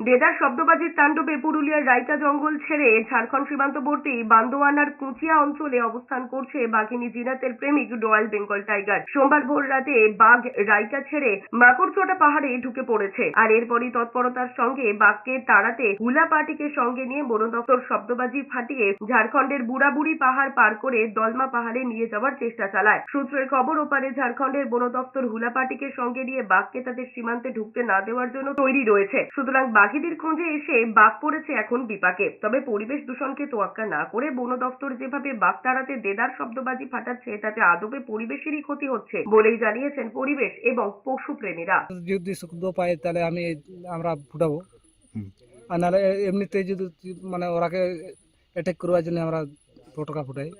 দেদার শব্দবাজির তাণ্ডবে পুরুলিয়ার রাইকা জঙ্গল ছেড়ে ঝাড়খণ্ড সীমান্তবর্তী বান্দোয়ানার কুচিয়া অঞ্চলে অবস্থান করছে বাঘিনী জিনাতের প্রেমিক রয়্যাল বেঙ্গল টাইগার। সোমবার ভোর রাতে বাঘ রাইকা ছেড়ে মাকড়চোটা পাহাড়ে ঢুকে পড়েছে। আর এরপরই তৎপরতার সঙ্গে বাঘকে তাড়াতে হুলা পার্টিকে সঙ্গে নিয়ে বন দপ্তর শব্দবাজি ফাটিয়ে ঝাড়খণ্ডের বুড়াবুড়ি পাহাড় পার করে দলমা পাহাড়ে নিয়ে যাওয়ার চেষ্টা চালায়। সূত্রের খবর, ওপারে ঝাড়খণ্ডের বন দপ্তর হুলা পার্টিকে সঙ্গে নিয়ে বাঘকে তাদের সীমান্তে ঢুকতে না দেওয়ার জন্য তৈরি রয়েছে। সুতরাং বাঘিদের খোঁজে এসে বাঘ পড়েছে এখন বিপাকে। তবে পরিবেশ দূষণকে তোয়াক্কা না করে বন দপ্তর যেভাবে বাঘ তাড়াতে দেদার শব্দবাজি ফাটাচ্ছে তাতে আদবে পরিবেশেরই ক্ষতি হচ্ছে বলেই জানিয়েছেন পরিবেশ এবং পশু প্রেমীরা। যদি শব্দ পায় তাহলে আমি আমরা ফুটাবো। আর নাহলে এ- এমনিতে যদি মানে ওরাকে অ্যাটাক করবার জন্য আমরা পটকা ফুটাই।